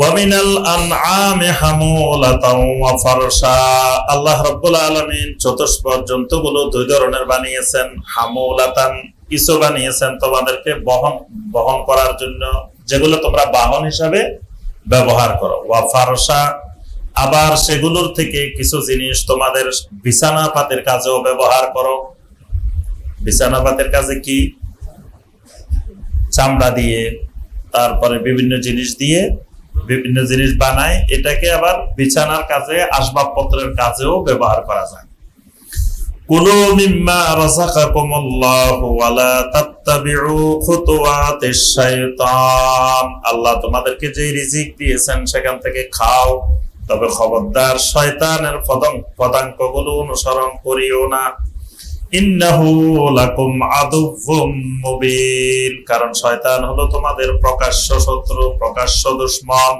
ওয়ামিনাল আনআমি হামুলাতাও ওয়া ফারশা আল্লাহ রাব্বুল আলামিন চতুষ্পদ জন্তুগুলো দুই ধরনের বানিয়েছেন, হামুলাতান কিছু বানিয়েছেন তোমাদেরকে বহন বহন করার জন্য, যেগুলো তোমরা বাহন হিসাবে ব্যবহার করো। ওয়া ফারশা আবার সেগুলোর থেকে কিছু জিনিস তোমাদের বিছানা পাতের কাজেও ব্যবহার করো। বিছানা পাতের কাজে কি? চামড়া দিয়ে, তারপরে বিভিন্ন জিনিস দিয়ে বিভিন্ন জিনিস বানায়, এটাকে আবার বিছানার কাজে আসবাবপত্রের কাজেও ব্যবহার করা যায়। কুলু মিম্মা তাত্তাবিউ খুতুওয়াতিশ শাইতান। আল্লাহ তোমাদেরকে যে রিজিক দিয়েছেন সেখান থেকে খাও, তবে খবরদার শয়তানের পদাঙ্ক পদাঙ্কগুলো অনুসরণ করিও না। কারণ শয়তান হলো তোমাদের প্রকাশ্য শত্রু প্রকাশ্য দুশমন।